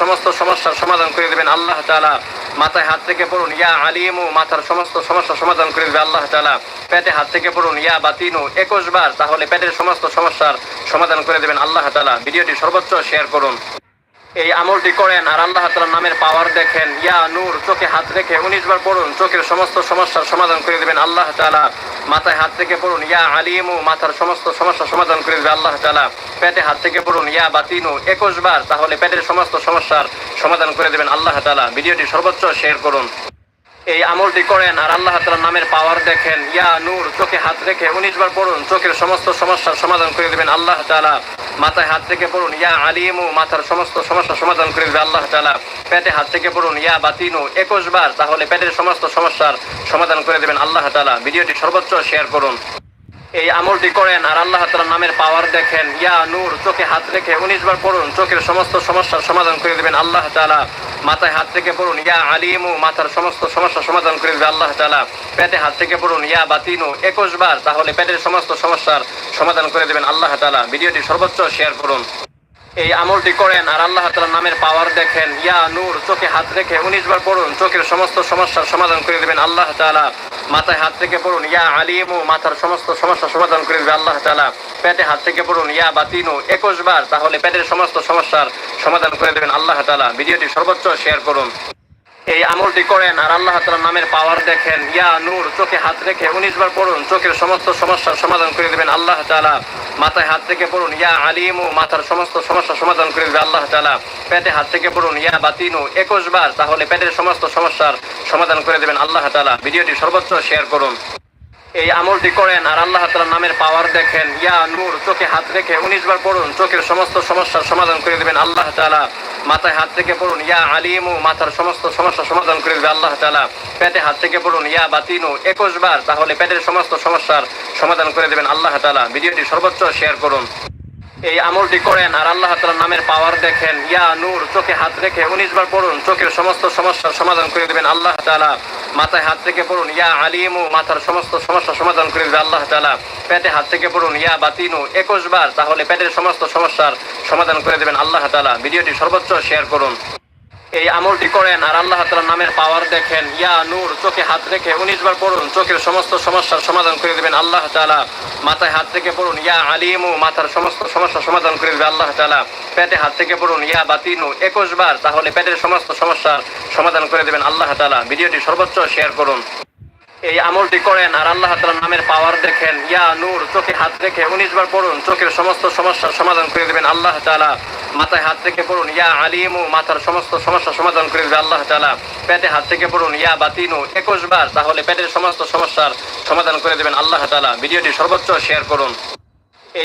সমস্ত সমস্যার সমাধান করে দেবেন। আল্লাহ তালা মাথায় হাত থেকে পড়ুন, ইয়া আলিমু মাথার সমস্ত সমস্যার সমাধান করে দেবে আল্লাহ তালা পেটে হাত থেকে পড়ুন, ইয়া বাতিনু একুশ বার, তাহলে পেটের সমস্ত সমস্যার সমাধান করে দেবেন আল্লাহ তালা ভিডিওটি সর্বোচ্চ শেয়ার করুন। এই আমলটি করেন আর আল্লাহ তালার নামের পাওয়ার দেখেন। ইয়া নূর, চোখে হাত রেখে উনিশ বার পড়ুন, চোখের সমস্ত সমস্যার সমাধান করে দেবেন আল্লাহ তালা মাথায় হাত থেকে পড়ুন, ইয়া আলিমু, মাথার সমস্ত সমস্যার সমাধান করে দেবে আল্লাহ তালা পেটে হাত থেকে পড়ুন, ইয়া বাতিনু, একুশ বার, তাহলে পেটের সমস্ত সমস্যার সমাধান করে দেবেন আল্লাহ তালা ভিডিওটি সর্বোচ্চ শেয়ার করুন। এই আমলটি করেন আর আল্লাহ তাআলার নামের পাওয়ার দেখেন। ইয়া নূর, চোখে হাত রেখে উনিশ বার পড়ুন, চোখের সমস্ত সমস্যার সমাধান করে দেবেন আল্লাহ তাআলা। মাথায় হাত থেকে পড়ুন, ইয়া আলিমু, মাথার সমস্ত সমস্যার সমাধান করে দেবে আল্লাহ তাআলা। পেটে হাত থেকে পড়ুন, ইয়া বাতিনু, একুশ বার, তাহলে পেটের সমস্ত সমস্যার সমাধান করে দেবেন আল্লাহ তাআলা। ভিডিওটি সর্বোচ্চ শেয়ার করুন। এই আমলটি করেন আর আল্লাহ তাআলার নামের পাওয়ার দেখেন। ইয়া নূর, চোখে হাত রেখে উনিশ বার পড়ুন, চোখের সমস্ত সমস্যার সমাধান করে দেবেন আল্লাহ তাআলা। মাথায় হাত থেকে পড়ুন, ইয়া আলিমু, মাথার সমস্ত সমস্যা সমাধান করে দেবে আল্লাহ তালা পেটে হাত থেকে পড়ুন, ইয়া বাতিনু, একুশ বার, তাহলে পেটের সমস্ত সমস্যার সমাধান করে দেবেন আল্লাহ তালা ভিডিওটি সর্বোচ্চ শেয়ার করুন। এই আমলটি করেন আর আল্লাহ তালা নামের পাওয়ার দেখেন। ইয়া নূর, চোখে হাত রেখে উনিশ বার পড়ুন, চোখের সমস্ত সমস্যার সমাধান করে দেবেন আল্লাহ তালা মাথায় হাত থেকে পড়ুন, ইয়া আলিমু, মাথার সমস্ত সমস্যার সমাধান করে দেবে আল্লাহ তালা পেটে হাত থেকে পড়ুন, ইয়া বাতিনু, একুশ বার, তাহলে পেটের সমস্ত সমস্যার সমাধান করে দেবেন আল্লাহ তালা ভিডিওটি সর্বোচ্চ শেয়ার করুন। এই আমলটি করেন আর আল্লাহ তালার নামের পাওয়ার দেখেন। ইয়া নূর, চোখে হাত রেখে উনিশ বার পড়ুন, চোখের সমস্ত সমস্যার সমাধান করে দেবেন আল্লাহ তালা মাথায় হাত থেকে পড়ুন, ইয়া আলিমু, মাথার সমস্ত সমস্যার সমাধান করে দেবে আল্লাহ তালা পেটে হাত থেকে পড়ুন, ইয়া বাতিনু, একুশ বার, তাহলে পেটের সমস্ত সমস্যার সমাধান করে দেবেন আল্লাহ তালা ভিডিওটি সর্বোচ্চ শেয়ার করুন। এই আমলটি করেন আর আল্লাহ তালার নামের পাওয়ার দেখেন। ইয়া নূর, চোখে হাত রেখে উনিশ বার পড়ুন, চোখের সমস্ত সমস্যার সমাধান করে দেবেন আল্লাহ তালা মাথায় হাত থেকে পড়ুন, ইয়া আলিমু, মাথার সমস্ত সমস্যার সমাধান করে দেবে আল্লাহ তালা পেটে হাত থেকে পড়ুন, ইয়া বাতিনু, একুশ বার, তাহলে পেটের সমস্ত সমস্যার সমাধান করে দেবেন আল্লাহ তালা ভিডিওটি সর্বোচ্চ শেয়ার করুন। এই আমলটি করেন আর আল্লাহ তালার নামের পাওয়ার দেখেন। ইয়া নূর, চোখে হাত রেখে উনিশ বার পড়ুন, চোখের সমস্ত সমস্যার সমাধান করে দেবেন আল্লাহ তালা মাথায় হাত রেখে পড়ুন, ইয়া আলিমু, মাথার সমস্ত সমস্যার সমাধান করে দেবে আল্লাহ তালা পেটে হাত থেকে পড়ুন, ইয়া বাতিনু, একুশ বার, তাহলে পেটের সমস্ত সমস্যার সমাধান করে দেবেন আল্লাহ তালা ভিডিওটি সর্বোচ্চ শেয়ার করুন। এই আমলটি করেন আর আল্লাহ তালার নামের পাওয়ার দেখেন। ইয়া নূর, চোখে হাত রেখে উনিশ বার পড়ুন, চোখের সমস্ত সমস্যার সমাধান করে দেবেন আল্লাহ তালা মাথায় হাত থেকে পড়ুন, ইয়া আলিমু, মাথার সমস্ত সমস্যার সমাধান করে দেবে আল্লাহ তালা পেটে হাত থেকে পড়ুন, ইয়া বাতিনু, একুশ বার, তাহলে পেটের সমস্ত সমস্যার সমাধান করে দেবেন আল্লাহ তালা ভিডিওটি সর্বোচ্চ শেয়ার করুন। এই আমলটি করেন আর আল্লাহ তালা নামের পাওয়ার দেখেন। ইয়া নূর, চোখে হাত রেখে উনিশ বার পড়ুন, চোখের সমস্ত সমস্যার সমাধান করে দেবেন আল্লাহ তালা মাথায় হাত থেকে পড়ুন, ইয়া আলিমু, মাথার সমস্ত সমস্যার সমাধান করে দেবে আল্লাহ তালা পেটে হাত থেকে পড়ুন, ইয়া বাতিনু, একুশ বার, তাহলে পেটের সমস্ত সমস্যার সমাধান করে দেবেন আল্লাহ তালা ভিডিওটি সর্বোচ্চ শেয়ার করুন।